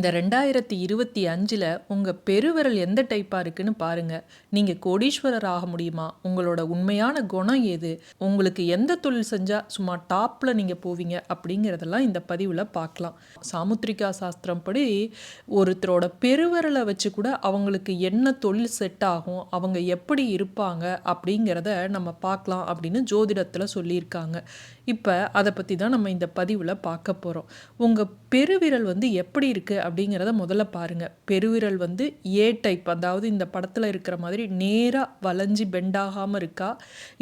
இந்த ரெண்டாயிரத்தி இருபத்தி அஞ்சில் உங்கள் பெருவிரல் எந்த டைப்பாக இருக்குன்னு பாருங்கள் நீங்கள் கோடீஸ்வரர் ஆக முடியுமா? உங்களோட உண்மையான குணம் எது? உங்களுக்கு எந்த தொழில் செஞ்சால் சும்மா டாப்பில் நீங்கள் போவீங்க? அப்படிங்கிறதெல்லாம் இந்த பதிவில் பார்க்கலாம். சாமுத்திரிகா சாஸ்திரம் படி ஒருத்தரோட பெருவிரலை வச்சு கூட அவங்களுக்கு என்ன தொழில் செட் ஆகும்? அவங்க எப்படி இருப்பாங்க? அப்படிங்கிறத நம்ம பார்க்கலாம் அப்படின்னு ஜோதிடத்தில் சொல்லியிருக்காங்க. இப்போ அதை பற்றி தான் நம்ம இந்த பதிவில் பார்க்க போகிறோம் உங்கள் பெருவிரல் வந்து எப்படி இருக்குது அப்படிங்கிறத முதல்ல பாருங்கள் பெருவிரல் வந்து ஏ டைப் அதாவது இந்த படத்தில் இருக்கிற மாதிரி நேராக வளைஞ்சி பெண்டாகாமல் இருக்கா?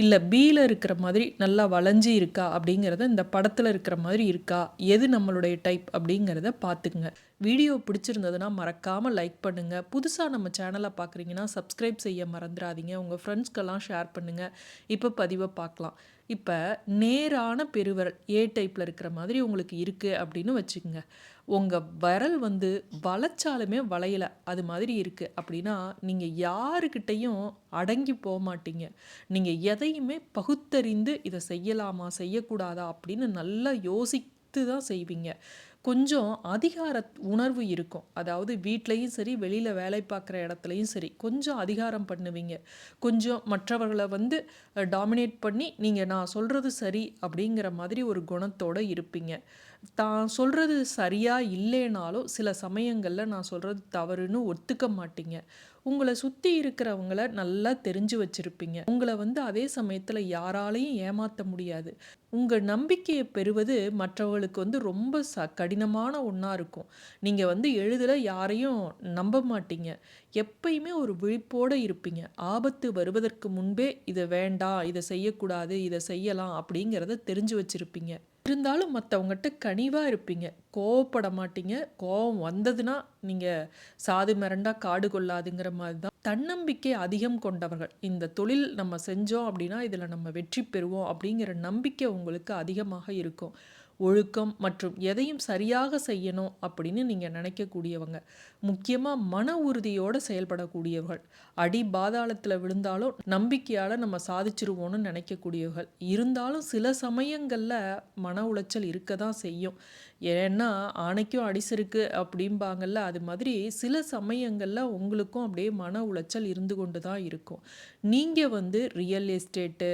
இல்லை பியில் இருக்கிற மாதிரி நல்லா வளைஞ்சி இருக்கா? அப்படிங்கிறத இந்த படத்தில் இருக்கிற மாதிரி இருக்கா? எது நம்மளுடைய டைப் அப்படிங்கிறத பார்த்துக்குங்க. வீடியோ பிடிச்சிருந்ததுன்னா மறக்காமல் லைக் பண்ணுங்கள் புதுசாக நம்ம சேனலை பார்க்குறீங்கன்னா சப்ஸ்கிரைப் செய்ய மறந்துடாதீங்க. உங்கள் ஃப்ரெண்ட்ஸ்க்கெல்லாம் ஷேர் பண்ணுங்கள் இப்போ பதிவை பார்க்கலாம். இப்போ நேரான பெருவிரல் ஏ டைப்பில் இருக்கிற மாதிரி உங்களுக்கு இருக்குது அப்படின்னு வச்சுக்கோங்க. உங்கள் விரல் வந்து வளைச்சாலுமே வளையலை அது மாதிரி இருக்குது அப்படின்னா நீங்கள் யாருக்கிட்டையும் அடங்கி போக மாட்டீங்க. நீங்கள் எதையுமே பகுத்தறிந்து இதை செய்யலாமா செய்யக்கூடாதா அப்படின்னு நல்லா யோசித்து தான் செய்வீங்க. கொஞ்சம் அதிகார உணர்வு இருக்கும். அதாவது வீட்லேயும் சரி வெளியில் வேலை பார்க்குற இடத்துலையும் சரி கொஞ்சம் அதிகாரம் பண்ணுவீங்க. கொஞ்சம் மற்றவர்களை வந்து டாமினேட் பண்ணி நீங்கள் நான் சொல்கிறது சரி அப்படிங்கிற மாதிரி ஒரு குணத்தோடு இருப்பீங்க. தான் சொல்கிறது சரியாக இல்லைனாலும் சில சமயங்களில் நான் சொல்கிறது தவறுன்னு ஒத்துக்க மாட்டீங்க. உங்களை சுற்றி இருக்கிறவங்கள நல்லா தெரிஞ்சு வச்சுருப்பீங்க. உங்களை வந்து அதே சமயத்தில் யாராலையும் ஏமாற்ற முடியாது. உங்கள் நம்பிக்கையை பெறுவது மற்றவர்களுக்கு வந்து ரொம்ப ச கடினமான ஒன்றா இருக்கும். நீங்கள் வந்து எழுதல யாரையும் நம்ப மாட்டீங்க. எப்பயுமே ஒரு விழிப்போடு இருப்பீங்க. ஆபத்து வருவதற்கு முன்பே இதை வேண்டாம் இதை செய்யக்கூடாது இதை செய்யலாம் அப்படிங்கிறத தெரிஞ்சு வச்சுருப்பீங்க. இருந்தாலும் மற்றவங்ககிட்ட கனிவாக இருப்பீங்க. கோவப்பட மாட்டீங்க கோவம் வந்ததுன்னா நீங்கள் சாது மிரண்டா காடு கொள்ளாதுங்கிற மாதிரி தான் தன்னம்பிக்கை அதிகம் கொண்டவர்கள். இந்த தொழில் நம்ம செஞ்சோம் அப்படின்னா இதில் நம்ம வெற்றி பெறுவோம் அப்படிங்கிற நம்பிக்கை உங்களுக்கு அதிகமாக இருக்கும். ஒழுக்கம் மற்றும் எதையும் சரியாக செய்யணும் அப்படின்னு நீங்கள் நினைக்கக்கூடியவங்க. முக்கியமாக மன உறுதியோடு செயல்படக்கூடியவர்கள். அடி பாதாளத்தில் விழுந்தாலும் நம்பிக்கையால் நம்ம சாதிச்சிருவோன்னு நினைக்கக்கூடியவர்கள். இருந்தாலும் சில சமயங்களில் மன உளைச்சல் இருக்க தான் செய்யும். ஏன்னா ஆணைக்கும் அடிசிருக்கு அப்படிம்பாங்கல்ல அது மாதிரி சில சமயங்களில் உங்களுக்கும் அப்படியே மன உளைச்சல் இருந்து கொண்டு தான் இருக்கும். நீங்கள் வந்து real estate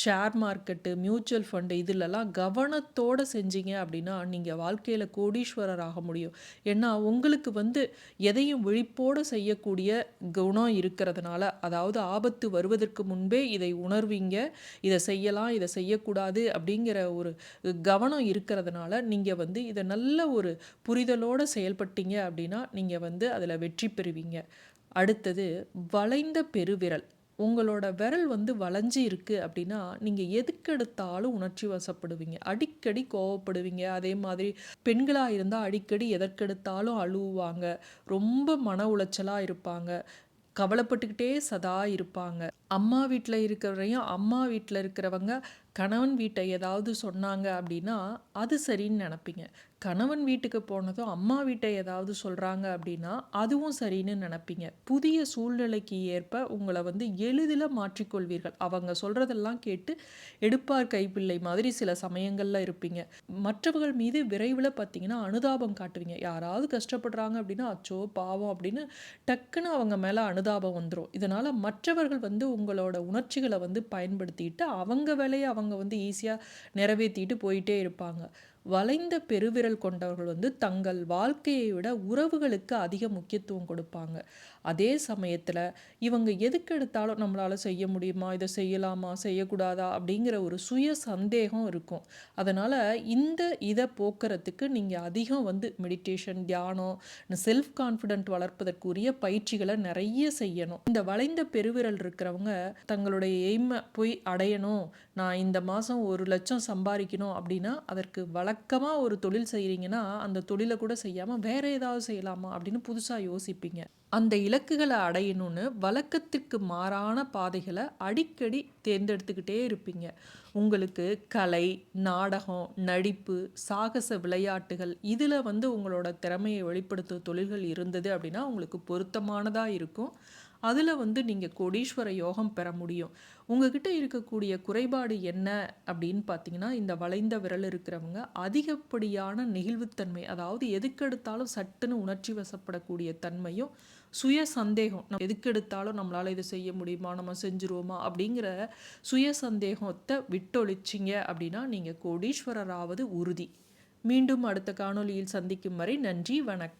share market mutual fund இதிலலாம் கவனத்தோடு செஞ்சீங்க அப்படின்னா நீங்கள் வாழ்க்கையில் கோடீஸ்வரர் ஆக முடியும். ஏன்னா உங்களுக்கு வந்து எதையும் விழிப்போடு செய்யக்கூடிய குணம் இருக்கிறதுனால அதாவது ஆபத்து வருவதற்கு முன்பே இதை உணர்வீங்க இதை செய்யலாம் இதை செய்யக்கூடாது அப்படிங்கிற ஒரு கவனம் இருக்கிறதுனால நீங்கள் வந்து இதை நல்ல ஒரு புரிதலோடு செயல்பட்டீங்க அப்படின்னா நீங்கள் வந்து அதில் வெற்றி பெறுவீங்க. அடுத்தது வளைந்த பெருவிரல். உங்களோட விரல் வந்து வளைஞ்சி இருக்குது அப்படின்னா நீங்கள் எதுக்கெடுத்தாலும் உணர்ச்சி வசப்படுவீங்க. அடிக்கடி கோவப்படுவீங்க. அதே மாதிரி பெண்களாக இருந்தால் அடிக்கடி எதற்கெடுத்தாலும் அழுவாங்க ரொம்ப மன உளைச்சலாக இருப்பாங்க. கவலைப்பட்டுக்கிட்டே சதா இருப்பாங்க. அம்மா வீட்டில் இருக்கிறவரையும் அம்மா வீட்டில் இருக்கிறவங்க கணவன் வீட்டை ஏதாவது சொன்னாங்க அப்படின்னா அது சரின்னு நினப்பீங்க. கணவன் வீட்டுக்கு போனதும் அம்மா வீட்டை ஏதாவது சொல்கிறாங்க அப்படின்னா அதுவும் சரின்னு நினப்பீங்க. புதிய சூழ்நிலைக்கு ஏற்ப உங்களை வந்து எளிதில் மாற்றிக்கொள்வீர்கள். அவங்க சொல்கிறதெல்லாம் கேட்டு எடுப்பார் கைப்பிள்ளை மாதிரி சில சமயங்களில் இருப்பீங்க. மற்றவர்கள் மீது விரைவில் பார்த்தீங்கன்னா அனுதாபம் காட்டுவீங்க. யாராவது கஷ்டப்படுறாங்க அப்படின்னா அச்சோ பாவம் அப்படின்னு டக்குன்னு அவங்க மேலே அனுதாபம் வந்துடும் இதனால் மற்றவர்கள் வந்து உங்களோட உணர்ச்சிகளை வந்து பயன்படுத்திட்டு அவங்க வேலையை அவங்க வந்து ஈஸியாக நிறைவேற்றிட்டு போயிட்டே இருப்பாங்க. வளைந்த பெருவிரல் கொண்டவர்கள் வந்து தங்கள் வாழ்க்கையை விட உறவுகளுக்கு அதிக முக்கியத்துவம் கொடுப்பாங்க. அதே சமயத்தில் இவங்க எதுக்கு எடுத்தாலும் நம்மளால் செய்ய முடியுமா? இதை செய்யலாமா? செய்யக்கூடாதா? அப்படிங்கிற ஒரு சுய சந்தேகம் இருக்கும். அதனால் இந்த இதை போக்குறதுக்கு நீங்கள் அதிகம் வந்து மெடிடேஷன் தியானம் செல்ஃப் கான்ஃபிடென்ட் வளர்ப்பதற்குரிய பயிற்சிகளை நிறைய செய்யணும். இந்த வளைந்த பெருவிரல் இருக்கிறவங்க தங்களுடைய எய்மை போய் அடையணும். நான் இந்த மாதம் ஒரு லட்சம் சம்பாதிக்கணும் அப்படின்னா அதற்கு வள வழக்கமாக ஒரு தொழில் செய்கிறீங்கன்னா அந்த தொழிலை கூட செய்யாமல் வேறு ஏதாவது செய்யலாமா அப்படின்னு புதுசாக யோசிப்பீங்க. அந்த இலக்குகளை அடையணும்னு வழக்கத்திற்கு மாறான பாதைகளை அடிக்கடி தேர்ந்தெடுத்துக்கிட்டே இருப்பீங்க. உங்களுக்கு கலை நாடகம் நடிப்பு சாகச விளையாட்டுகள் இதில் வந்து உங்களோட திறமையை வெளிப்படுத்தும் தொழில்கள் இருந்தது அப்படின்னா உங்களுக்கு பொருத்தமானதாக இருக்கும். அதில் வந்து நீங்கள் கோடீஸ்வர யோகம் பெற முடியும். உங்ககிட்ட இருக்கக்கூடிய குறைபாடு என்ன அப்படின்னு பார்த்தீங்கன்னா இந்த வளைந்த விரல் இருக்கிறவங்க அதிகப்படியான நெகிழ்வுத்தன்மை அதாவது எதுக்கெடுத்தாலும் சட்டுன்னு உணர்ச்சி வசப்படக்கூடிய தன்மையும் சுய சந்தேகம் நம்ம எதுக்கெடுத்தாலும் நம்மளால் இதை செய்ய முடியுமா நம்ம செஞ்சுருவோமா அப்படிங்கிற சுய சந்தேகத்தை விட்டொழிச்சிங்க அப்படின்னா நீங்கள் கோடீஸ்வரராவது உறுதி. மீண்டும் அடுத்த காணொலியில் சந்திக்கும் வரை நன்றி வணக்கம்.